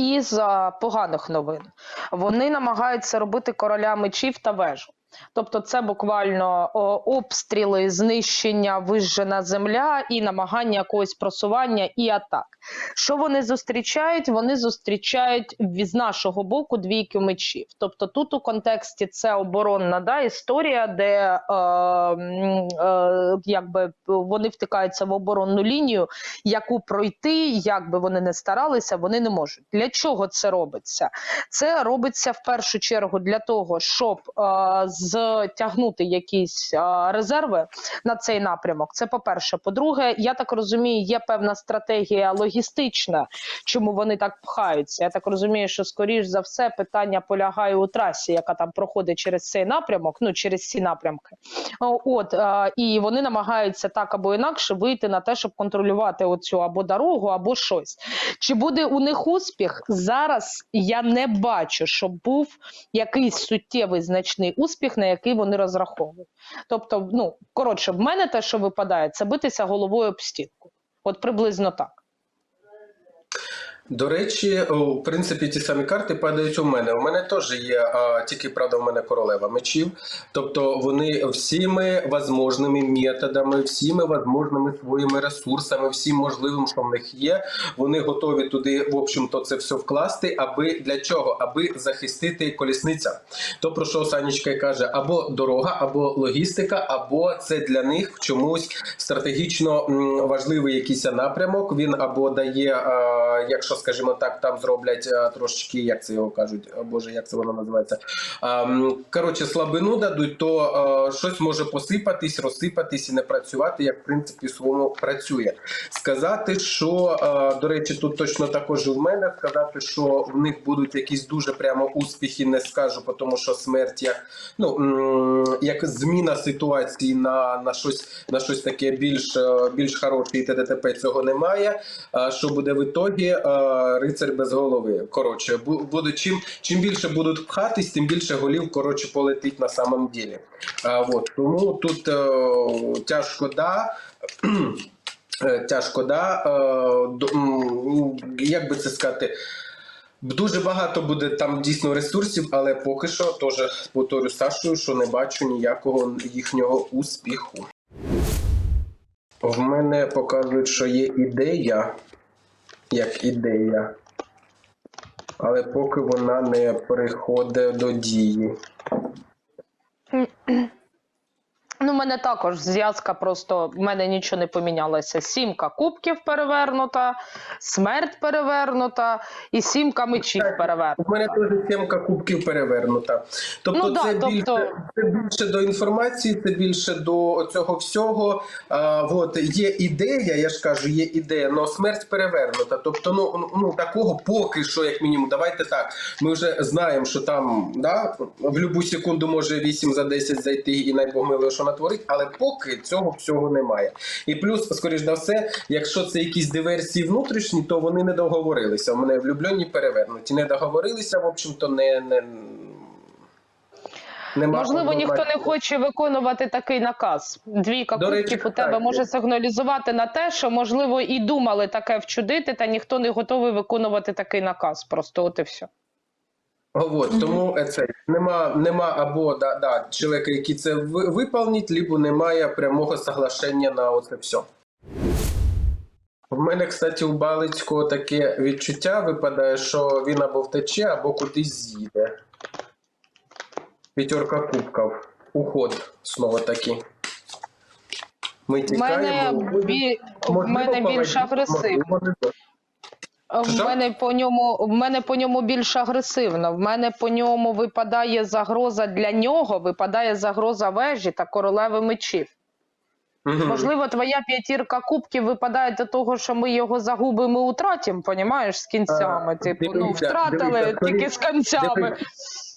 із за поганих новин. Вони намагаються робити короля мечів та вежу. Тобто, це буквально о, обстріли, знищення, вижжена земля і намагання якогось просування і атак. Що вони зустрічають? Вони зустрічають з нашого боку двійки мечів. Тобто, тут у контексті це оборонна да, історія, де е, е, якби вони втикаються в оборонну лінію, яку пройти, як би вони не старалися, вони не можуть. Для чого це робиться? Це робиться в першу чергу для того, щоб е, зтягнути якісь резерви на цей напрямок. Це по-перше. По-друге, я так розумію, є певна стратегія логістична, чому вони так пхаються. Я так розумію, що скоріш за все питання полягає у трасі, яка там проходить через цей напрямок, ну через ці напрямки. От і вони намагаються так або інакше вийти на те, щоб контролювати оцю або дорогу, або щось. Чи буде у них успіх? Зараз я не бачу, щоб був якийсь суттєвий значний успіх, на який вони розраховують. Тобто, ну коротше, в мене те, що випадає, це битися головою об стінку. От приблизно так. До речі, в принципі, ті самі карти падають у мене. У мене теж є, а, тільки правда, у мене королева мечів. Тобто вони всіми возможними методами, всіми возможними своїми ресурсами, всім можливим, що в них є. Вони готові туди, в общем-то, це все вкласти. Аби для чого? Аби захистити колісниця. То про що Санічка каже: або дорога, або логістика, або це для них в чомусь стратегічно важливий якийсь напрямок. Він або дає, а, якщо скажімо так, там зроблять трошечки, як це його кажуть, боже, як це воно називається. Коротше, слабину дадуть, то щось може посипатись, розсипатись і не працювати, як в принципі своєму працює. Сказати, що до речі, тут точно також і в мене сказати, що в них будуть якісь дуже прямо успіхи, не скажу, тому що смерть як ну як зміна ситуації на, на щось на щось таке більш е, більш хороше і т.д. цього немає. Що буде в ітогі? Рицарь без голови. Коротше, буде чим чим більше будуть пхатись, тим більше голів коротше полетить на самом ділі. А, от тому тут е, тяжко да. Е, Тяжко, да. Е, як би це сказати? Дуже багато буде там дійсно ресурсів, але поки що теж повторю Сашою, що не бачу ніякого їхнього успіху. В мене показують, що є ідея, як ідея, але поки вона не приходить до дії. Ну, в мене також зв'язка, просто в мене нічого не помінялося. Сімка кубків перевернута, смерть перевернута і сімка мечів перевернута. У мене теж сімка кубків перевернута. Тобто, Ну да, це, тобто- більше, це більше до інформації, це більше до цього всього. А, от, є ідея, я ж кажу, є ідея, але смерть перевернута. Тобто, ну, ну, ну такого поки що, як мінімум, давайте так. Ми вже знаємо, що там да, в будь-яку секунду може 8 за 10 зайти і найбог що натворить, але поки цього всього немає. І плюс, скоріш за все, якщо це якісь диверсії внутрішні, то вони не договорилися. У мене влюблені перевернуті. Не договорилися, в общем-то, не. не... Нема Можливо, ніхто не хоче виконувати такий наказ. Двійка кубків у тебе так, може сигналізувати на те, що можливо і думали таке вчудити, та ніхто не готовий виконувати такий наказ. Просто от і все. От, тому е, це нема, нема або да, да, чоловіка, який це виповнить, либо немає прямого соглашення на оце все. В мене, кстати, у Балицького таке відчуття випадає, що він або втече, або кудись з'їде. П'ятерка кубків. Уход знову таки. Ми тікаємо. мене, бі... мене більш агресивно. В мене по ньому в мене по ньому більш агресивно. В мене по ньому випадає загроза для нього, випадає загроза вежі та королеви мечів. Мгм. Можливо, твоя п'ятірка кубків випадає до того, що ми його загубимо і утратимо, понімаєш, з кінцями. А, Типу, ну втратили дивися, тільки з кінцями.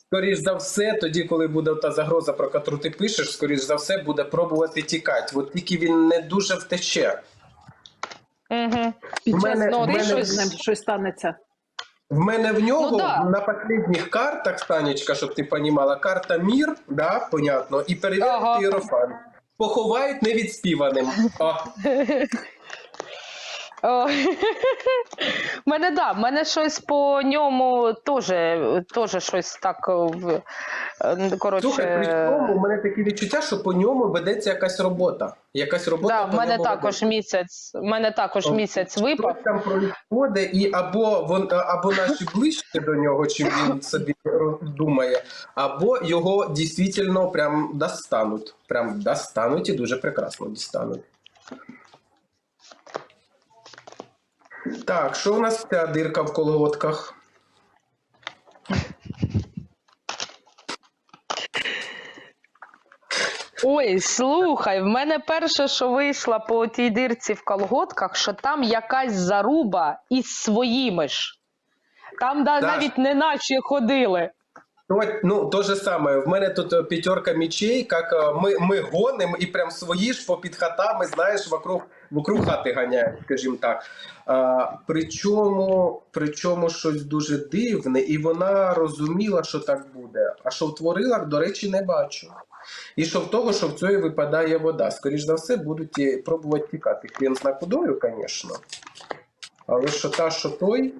Скоріш за все, тоді, коли буде та загроза, про яку ти пишеш, скоріш за все буде пробувати тікати. От тільки він не дуже втече. Угу. Під час мене- ну, мене- щось з ним щось станеться. В мене в нього Ну, да. на останніх картах, Станечка, щоб ти розуміла, карта Мір, да, понятно, і перевірити Ага. Єрофан. Поховають невідспіваним. О, мене да, мене щось по ньому теж, теж щось так. Е, в- е, Коротше, Слухай, при цьому у мене таке відчуття, що по ньому ведеться якась робота. Якась робота. да, в мене ньому також ведеться. місяць. В мене також Тобто, місяць випав. Щось там происходить, і або вон або наші ближче до нього, чим він собі думає, або його дійсно прям достануть. Прям достануть і дуже прекрасно дістануть. Так, що у нас ця дирка в колготках? Ой, слухай, в мене перше, що вийшло по тій дирці в колготках, що там якась заруба із своїми ж. Там да, Да. навіть не наші ходили. Ну, от, Ну, то же самое. В мене тут е, п'ятерка мечей, як е, ми, ми гоним і прям свої ж попід хатами, знаєш, вокруг, вокруг хати ганяють, скажімо так. А, причому, причому щось дуже дивне, і вона розуміла, що так буде. А що втворила, до речі, не бачу. І що в того, що в цій випадає вода. Скоріш за все, будуть пробувати тікати. Хрен зна кудою, звісно. Але що та, що той.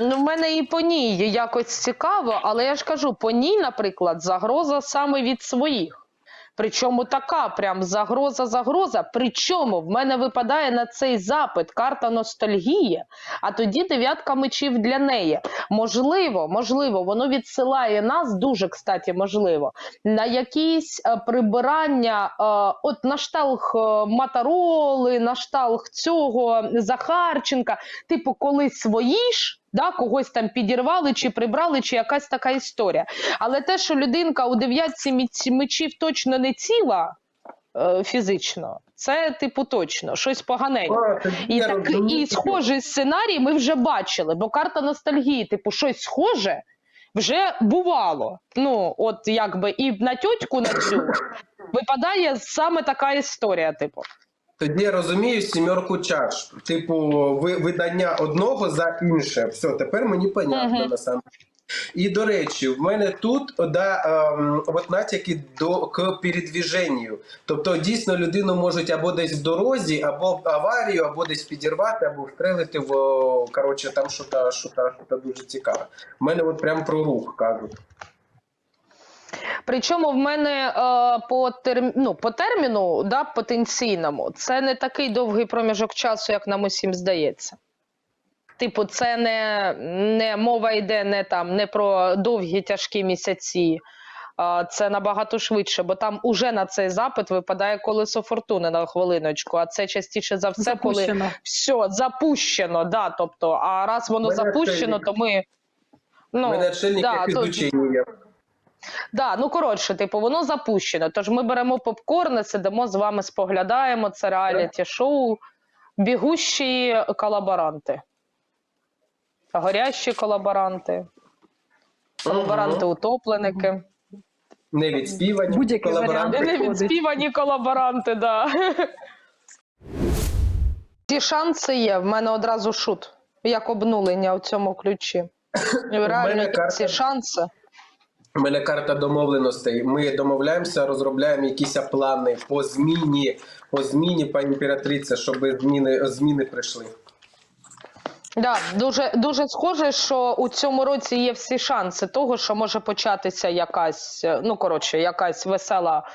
Ну, в мене і по ній якось цікаво, але я ж кажу, по ній, наприклад, загроза саме від своїх. Причому така прям загроза, загроза. Причому в мене випадає на цей запит карта ностальгії, а тоді дев'ятка мечів для неї. Можливо, можливо, воно відсилає нас дуже, кстати, можливо, на якісь е, прибирання, е, от на шталх е, Матароли, на шталх цього Захарченка. Типу, коли свої ж. Да, когось там підірвали чи прибрали, чи якась така історія. Але те, що людинка у дев'ятці мечів точно не ціла е, фізично, це типу точно щось поганеньке. І, так, і схожий сценарій ми вже бачили, бо карта ностальгії, типу, щось схоже вже бувало. Ну, от якби і на тьотьку на цю випадає саме така історія, типу. Тоді я розумію сімерку чаш. Типу, ви, видання одного за інше. Все, тепер мені понятно Мгм. на самом І до речі, в мене тут да, ем, от натяки до к передвіженню. Тобто, дійсно людину можуть або десь в дорозі, або в аварію, або десь підірвати, або встрелити в коротше, там що то що то що то дуже цікаве. У мене от прям про рух кажуть. Причому в мене е, по, терм... ну, по терміну да, потенційному це не такий довгий проміжок часу, як нам усім здається. Типу, це не, не мова йде не там не про довгі тяжкі місяці. Це набагато швидше, бо там уже на цей запит випадає колесо фортуни на хвилиночку. А це частіше за все, коли все запущено. Да, тобто, а раз воно Мене запущено, то ми. Ну, У мене отшельник да, як то- ізучення є. Да, ну коротше, типу, воно запущено. Тож ми беремо попкорни, сидимо з вами, споглядаємо це реаліті шоу. Бігущі колаборанти. Горящі колаборанти. Колаборанти-утопленики. Не відспівані Будь-який колаборанти. Не відспівані колаборанти, да. Ті шанси є. В мене одразу шут. Як обнулення у цьому ключі. Реально є карта- ці шанси. У мене карта домовленостей. Ми домовляємося, розробляємо якісь плани по зміні, по зміні, пані імператрице, щоб зміни, зміни прийшли. Да, дуже дуже схоже, що у цьому році є всі шанси того, що може початися якась, ну коротше, якась весела,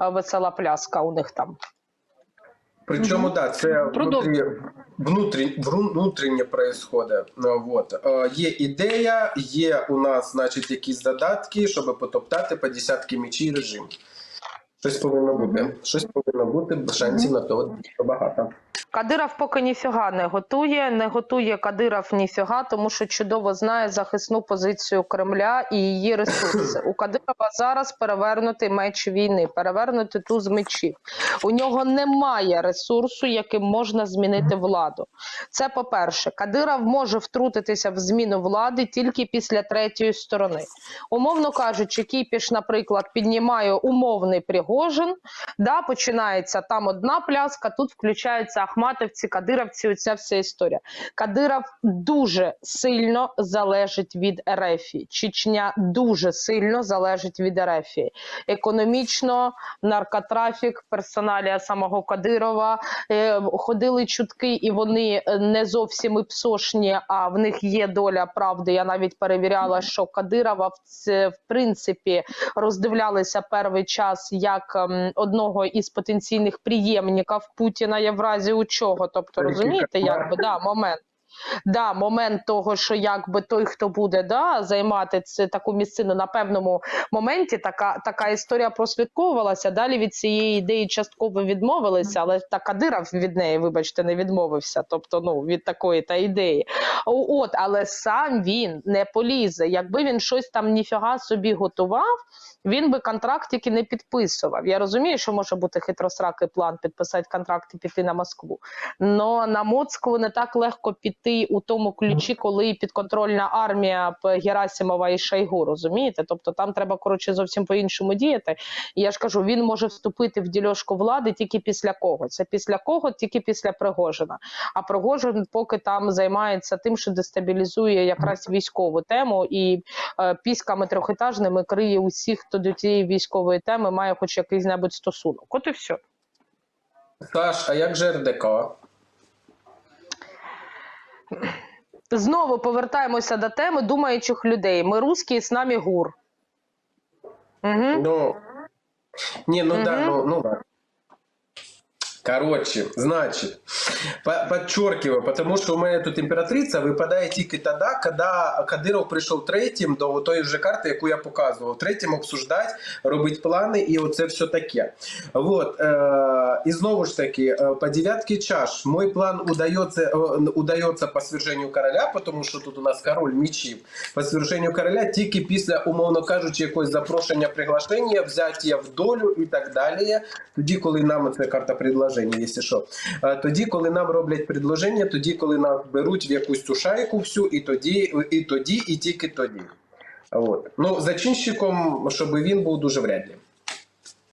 весела пляска у них там. Причому, так, да, це Продовжуй. внутрі, внутрі, внутрішнє происходить. Вот. Е, Є ідея, є у нас, значить, якісь задатки, щоб потоптати по десятки мечі режим. Щось повинно бути. Щось повинно бути, шансів на то багато. Кадиров поки ніфіга не готує, не готує Кадиров ніфіга, тому що чудово знає захисну позицію Кремля і її ресурси. У Кадирова зараз перевернутий меч війни, перевернутий туз мечів. У нього немає ресурсу, яким можна змінити владу. Це по-перше, Кадиров може втрутитися в зміну влади тільки після третьої сторони. Умовно кажучи, Кіпіш, наприклад, піднімає умовний Пригожин, да, починається там одна пляска, тут включається Ахматовці, Кадировці, оця вся історія. Кадиров дуже сильно залежить від Ерефії. Чечня дуже сильно залежить від Ерефії. Економічно, наркотрафік, персоналія самого Кадирова. Е, ходили чутки, і вони е, не зовсім псошні, а в них є доля правди. Я навіть перевіряла, що Кадирова в принципі роздивлялися перший час як ем, одного із потенційних приємників Путіна є в разі у чого. Тобто, розумієте, якби да, момент. Да, момент того, що якби той, хто буде да, займати це таку місцину на певному моменті, така, така історія прослідковувалася. Далі від цієї ідеї частково відмовилися, але та Кадиров від неї, вибачте, не відмовився. Тобто, ну від такої та ідеї. От, але сам він не полізе. Якби він щось там ніфіга собі готував, він би контракт тільки не підписував. Я розумію, що може бути хитросракий план підписати контракт і піти на Москву. Но на Москву не так легко піти у тому ключі, коли підконтрольна армія Герасимова і Шойгу, розумієте? Тобто там треба коротше зовсім по-іншому діяти. І я ж кажу, він може вступити в дільошку влади тільки після кого? Це після кого? Тільки після Пригожина. А Пригожин поки там займається тим, що дестабілізує якраз військову тему і е, піськами трьохетажними криє усіх, хто до цієї військової теми має хоч якийсь небудь стосунок. От і все. Саш, а як же РДК? Знову повертаємося до теми думаючих людей. Ми русські, з нами гур. Угу. Ну, не, ну да, ну, ну. Короче, значит, по- подчеркиваю, потому что у меня тут императрица випадає тільки тоді, коли Кадиров прийшов третім до тої вже карти, яку я показував. Третім обсуждати, робити плани і оце все таке. Вот. І знову ж таки, е, по дев'ятки чаш, мой план удається, е, удається по сверженню короля, тому що тут у нас король мечів. По сверженню короля тільки після, умовно кажучи, якогось запрошення, приглашення, взяття в долю і так далі. Тоді, коли нам це карта предложення, якщо що. Тоді, коли нам роблять предложення, тоді, коли нам беруть в якусь цю шайку всю, і тоді, і тоді, і тільки тоді. От. Ну, зачинщиком, щоб він був дуже вряд ли.